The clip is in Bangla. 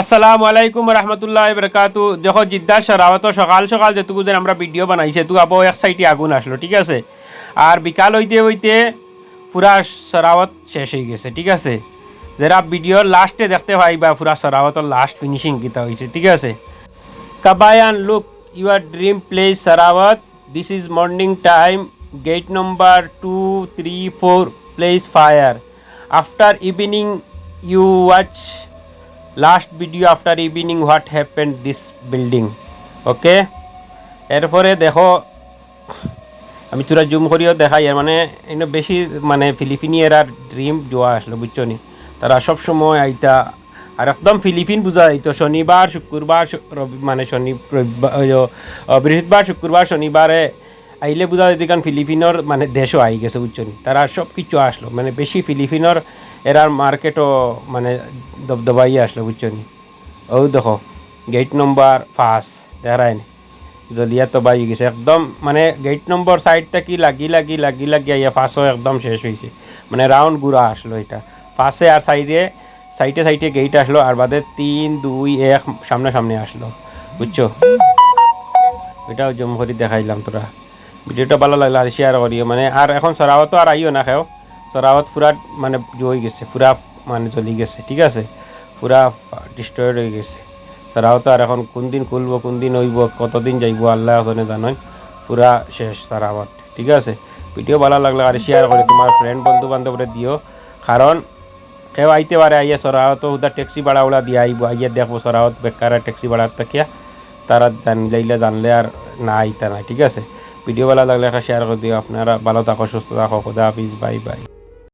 আসসালামু আলাইকুম রহমতুল্লাহ বরকাতু দেখো, জিদ্দার সরাওয়াত সকাল সকাল যেটুকু যেন আমরা ভিডিও বানাইছে তু আবো এক সাইডে আগুন আসলো, ঠিক আছে? আর বিকাল হইতে হইতে পুরা সরাওয়াত শেষ হয়ে গেছে, ঠিক আছে? যারা ভিডিওর লাস্টে দেখতে পাই বা পুরা সরাওয়াতর লাস্ট ফিনিশিং কিতা হয়েছে ঠিক আছে? কাবায়ান look your dream place সারাওয়াত this is morning time gate number two three four place fire after evening you watch last video after evening what happened this building okay এরপরে দেখো, আমি তোরা জুম করিও দেখাই আর মানে এনে বেশি মানে ফিলিপিনি এরার ড্রিম জোয়া আসলো, বুঝছ নি? তারা সব সময় আইতা, আর একদম ফিলিপিন বুঝা যাইতো শনিবার, শুক্রবার রবি মানে শনি বৃহস্পতিবার, শুক্রবার, শনিবারে আইলে বুঝা যাইতো কারণ ফিলিপিনোর মানে দেশও আই গেছে, বুঝছ নি? তারা সব কিছু আসলো। মানে বেশি ফিলিপিনোর এরার মার্কেটও মানে দবদবাই আসলো, বুঝছ নি? ও দেখো গেট নম্বর ফার্স্ট দেখায় জলিয়া তো বাই গেছে। একদম মানে গেট নম্বর সাইড কি লাগি লাগি লাগি লাগি আইয়া ফাঁসও একদম শেষ হয়েছে মানে রাউন্ড ঘুরা আসলো এটা। ফাঁসে আর সাইডে সাইডে সাইডে গেট আসলো আর বাদে তিন, দুই, এক সামনে সামনে আসলো। বুঝছ? এটাও জম করে দেখাইলাম তোরা। ভিডিওটা ভালো লাগলে আর শেয়ার করিও মানে আর এখন সরাওয়াত আর আইও না, খেও। সরাওয়াত পুরা মানে জই গেছে, পুরা মানে জ্বলি গেছে, ঠিক আছে? পুরা ডিস্ট্রয়েড হয়ে গেছে। সরাওয়াত আর এখন কোন দিন খুলবো কোন দিন হইব, কতদিন যাইব, আল্লাহ আসনে জানোই। পুরা শেষ সরাওয়াত, ঠিক আছে? ভিডিও ভালো লাগলে আর শেয়ার করে তোমার ফ্রেন্ড বন্ধু বান্ধবরে দিও। কারণ, কেউ আইতে পারে, আইয়া সরাওয়াত উদা ট্যাক্সি ভাড়া উড়া দিয়ে আইব, আইয়া দেখব সরাওয়াত বেকার ট্যাক্সি ভাড়া থাকিয়া তারা জান, যাইলে জানলে আর না আইতা না ঠিক আছে? ভিডিও ভালো লাগলে একটা শেয়ার করে দিও। আপনারা ভালো থাকো, সুস্থ থাকো, খুদা হাফিজ, বাই বাই।